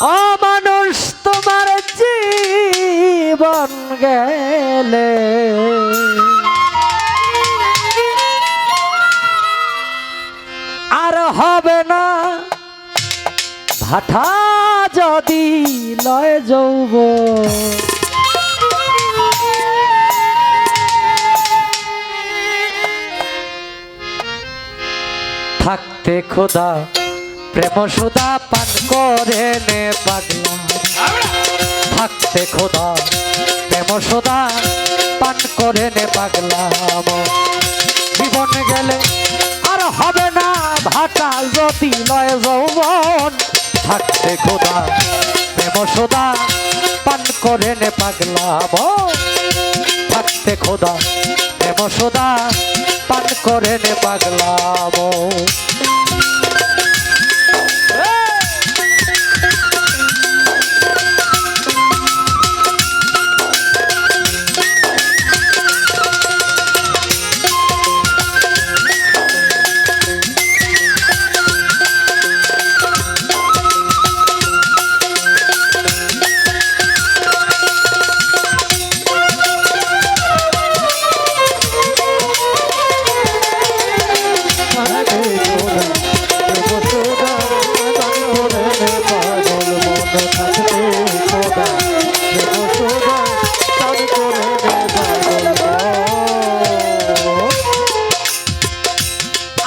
অমানুষ তোমার জীবন গেলে। আর হবে না ভাঠা যদি লয় যৌব থাকতে খোদা প্রেম সুদা পান করে নে পাগলা। থাকতে খোদা, প্রেম সুদা পান করে নে পাগলা জীবন গেলে আর হবে না ভাটা যদি লয় যৌবন। থাকতে খোদা, প্রেম সুদা পান করে নে পাগলা থাকতে খোদা, প্রেম সুদা পান করে নে পাগলা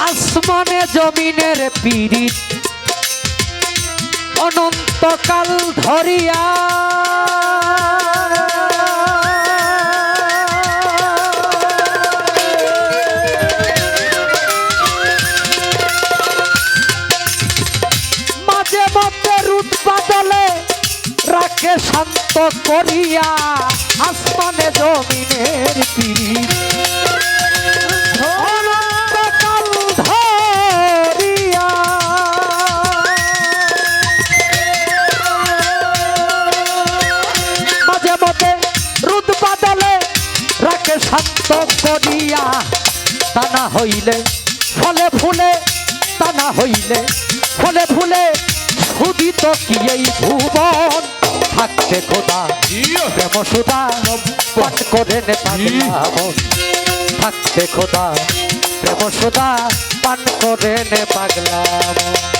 আসমানে জমিনের পীড়িত অনন্তকাল ধরিয়া রাখে শান্ত করিয়া আসমানে জমিনের রাখে শান্ত করিয়া তা না হইলে, ফলে ফুলে তা না হইলে, ফলে ফুলে, সুদিত কি এই ভুবন? থাকতে খোদা। প্রেম সুদা পাঠ করে নে থাকতে খোদা। প্রেম সুদা পান করে নে পাগলাম।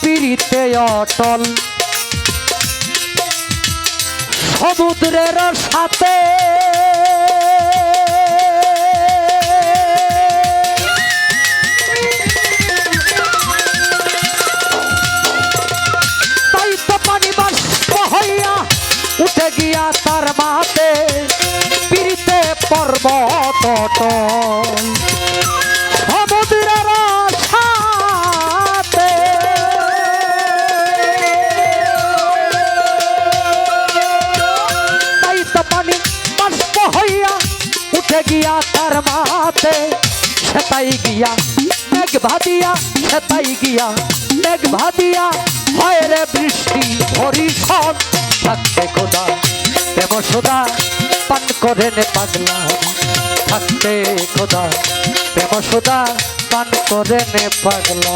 পীড়িতে অটল। সমুদ্রের সাথে উঠে গিয়া তার মাতে, সেটাই গিয়া মেঘ ভাদিয়া, সেটাই গিয়া মেঘ ভাদিয়া। হয় রে বৃষ্টি হরিষণ থাকতে খোদা প্রেম সোদা, পান করে নে পাগলা থাকতে খোদা প্রেম সোদা, পান করে নে পাগলা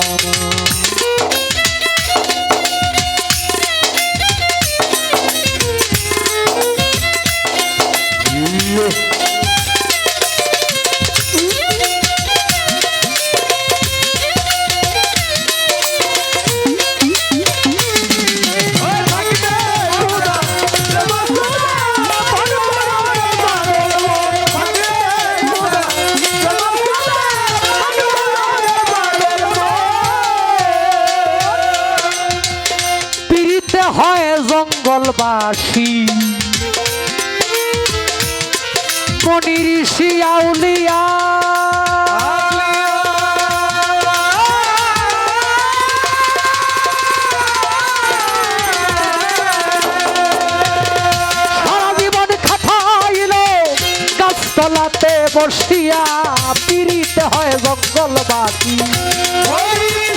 মনি সারা জীবন খাটাইল গাছতলাতে বসিয়া পিড়িতে হয় জঙ্গলবাসী। সারা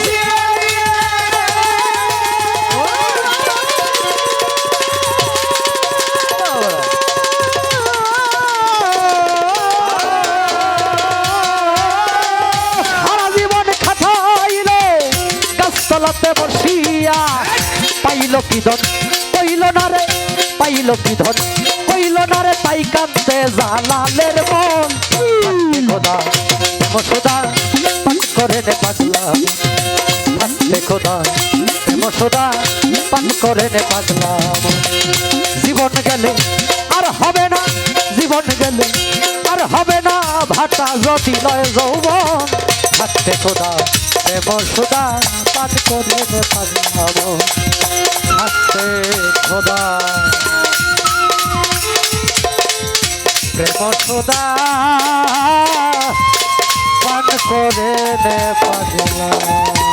গাছতলাতে বসিয়া। পাইল কি ধন? কইল না রে, পাইল কি ধন? কইল না রে, তাই কান্দে জালালের মন। খোদা মসুদা পান করে নে পাগলা। থাকতে খোদা মসুদা পান করে নে পাগলা। জীবন গেলে আর হবে না, জীবন গেলে আর হবে না। ভাটা যদি লয় যৌবন। থাকতে খোদা প্রেম সুদা পান করে পাগলাম থাকতে খোদা। প্রেম সুদা পান করে নে পাগলাম